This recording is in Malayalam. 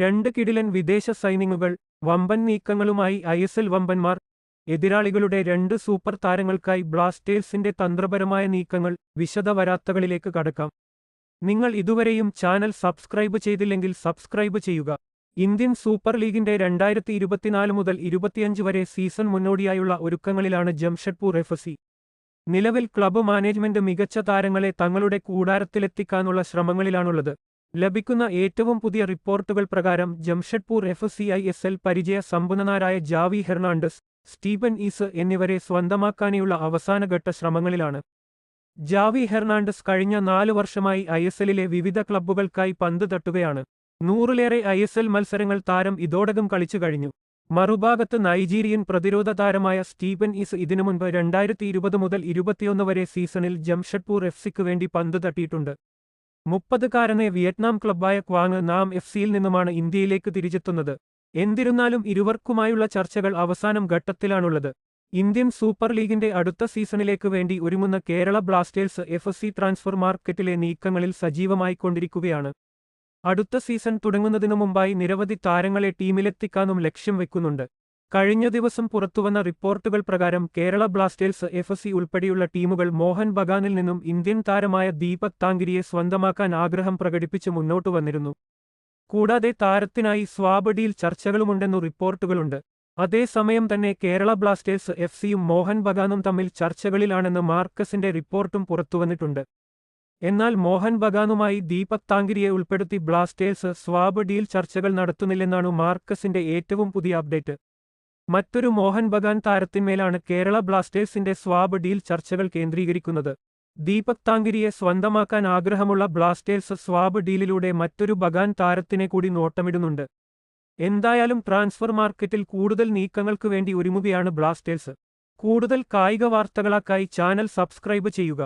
രണ്ട് കിടിലൻ വിദേശ സൈനിങ്ങുകൾ വമ്പൻ നീക്കങ്ങളുമായി ഐ എസ് എൽ വമ്പന്മാർ എതിരാളികളുടെ രണ്ട് സൂപ്പർ താരങ്ങൾക്കായി ബ്ലാസ്റ്റേഴ്സിന്റെ തന്ത്രപരമായ നീക്കങ്ങൾ വിശദ വരാത്തകളിലേക്ക് കടക്കാം. നിങ്ങൾ ഇതുവരെയും ചാനൽ സബ്സ്ക്രൈബ് ചെയ്തില്ലെങ്കിൽ സബ്സ്ക്രൈബ് ചെയ്യുക. ഇന്ത്യൻ സൂപ്പർ ലീഗിന്റെ രണ്ടായിരത്തി ഇരുപത്തിനാല് മുതൽ ഇരുപത്തിയഞ്ച് വരെ സീസൺ മുന്നോടിയായുള്ള ഒരുക്കങ്ങളിലാണ് ജംഷഡ്പൂർ എഫ് സി. നിലവിൽ ക്ലബ്ബ് മാനേജ്മെന്റ് മികച്ച താരങ്ങളെ തങ്ങളുടെ കൂടാരത്തിലെത്തിക്കാനുള്ള ശ്രമങ്ങളിലാണുള്ളത്. ലഭിക്കുന്ന ഏറ്റവും പുതിയ റിപ്പോർട്ടുകൾ പ്രകാരം Jamshedpur F C I S L പരിചയ സമ്പന്നനാരായ ജാവി ഹെർണാണ്ടസ് സ്റ്റീഫൻ ഈസ് എന്നിവരെ സ്വന്തമാക്കാനുള്ള അവസാനഘട്ട ശ്രമങ്ങളിലാണ്. ജാവി ഹെർണാണ്ടസ് കഴിഞ്ഞ നാലു വർഷമായി ഐ എസ് എല്ലിലെ വിവിധ ക്ലബ്ബുകൾക്കായി പന്ത് തട്ടുകയാണ്. നൂറിലേറെ ഐ എസ് എൽ മത്സരങ്ങൾ താരം ഇതോടകം കളിച്ചു കഴിഞ്ഞു. മറുഭാഗത്ത് നൈജീരിയൻ പ്രതിരോധ താരമായ സ്റ്റീഫൻ ഈസ് ഇതിനു മുൻപ് രണ്ടായിരത്തി ഇരുപത് മുതൽ ഇരുപത്തിയൊന്ന് വരെ സീസണിൽ ജംഷഡ്പൂർ എഫ് സിക്ക് വേണ്ടി പന്ത് തട്ടിയിട്ടുണ്ട്. മുപ്പതുകാരനെ വിയറ്റ്നാം ക്ലബ്ബായ ക്വാങ് നാം എഫ് സിയിൽ നിന്നുമാണ് ഇന്ത്യയിലേക്ക് തിരിച്ചെത്തുന്നത്. എന്നിരുന്നാലും ഇരുവർക്കുമായുള്ള ചർച്ചകൾ അവസാനം ഘട്ടത്തിലാണുള്ളത്. ഇന്ത്യൻ സൂപ്പർ ലീഗിന്റെ അടുത്ത സീസണിലേക്ക് വേണ്ടി ഒരുങ്ങുന്ന Kerala Blasters F S C transfer മാർക്കറ്റിലെ നീക്കങ്ങളിൽ സജീവമായിക്കൊണ്ടിരിക്കുകയാണ്. അടുത്ത സീസൺ തുടങ്ങുന്നതിനു മുമ്പായി നിരവധി താരങ്ങളെ ടീമിലെത്തിക്കാനും ലക്ഷ്യം വെക്കുന്നുണ്ട്. കഴിഞ്ഞ ദിവസം പുറത്തുവന്ന റിപ്പോർട്ടുകൾ പ്രകാരം Kerala Blasters F S C ഉൾപ്പെടെയുള്ള ടീമുകൾ മോഹൻ ബഗാനിൽ നിന്നും ഇന്ത്യൻ താരമായ ദീപക് താങ്കിരിയെ സ്വന്തമാക്കാൻ ആഗ്രഹം പ്രകടിപ്പിച്ച് മുന്നോട്ടു വന്നിരുന്നു. കൂടാതെ താരത്തിനായി സ്വാബഡിയിൽ ചർച്ചകളുമുണ്ടെന്നു റിപ്പോർട്ടുകളുണ്ട്. അതേസമയം തന്നെ കേരള ബ്ലാസ്റ്റേഴ്സ് എഫ് സിയും മോഹൻ ബഗാനും തമ്മിൽ ചർച്ചകളിലാണെന്ന് മാർക്കസിന്റെ റിപ്പോർട്ടും പുറത്തുവന്നിട്ടുണ്ട്. എന്നാൽ മോഹൻ ബഗാനുമായി ദീപക് താങ്കിരിയെ ഉൾപ്പെടുത്തി ബ്ലാസ്റ്റേഴ്സ് ഡീൽ ചർച്ചകൾ നടത്തുന്നില്ലെന്നാണ് മാർക്കസിന്റെ ഏറ്റവും പുതിയ അപ്ഡേറ്റ്. മറ്റൊരു മോഹൻ ബഗാൻ താരത്തിന്മേലാണ് കേരള ബ്ലാസ്റ്റേഴ്സിന്റെ സ്വാബ് ഡീൽ ചർച്ചകൾ കേന്ദ്രീകരിക്കുന്നത്. ദീപക് താങ്കിരിയെ സ്വന്തമാക്കാൻ ആഗ്രഹമുള്ള ബ്ലാസ്റ്റേഴ്സ് സ്വാബ് ഡീലിലൂടെ മറ്റൊരു ബഗാൻ താരത്തിനെ കൂടി നോട്ടമിടുന്നുണ്ട്. എന്തായാലും ട്രാൻസ്ഫർ മാർക്കറ്റിൽ കൂടുതൽ നീക്കങ്ങൾക്ക് വേണ്ടി ഒരുങ്ങുകയാണ് ബ്ലാസ്റ്റേഴ്സ്. കൂടുതൽ കായിക വാർത്തകളാക്കായി ചാനൽ സബ്സ്ക്രൈബ് ചെയ്യുക.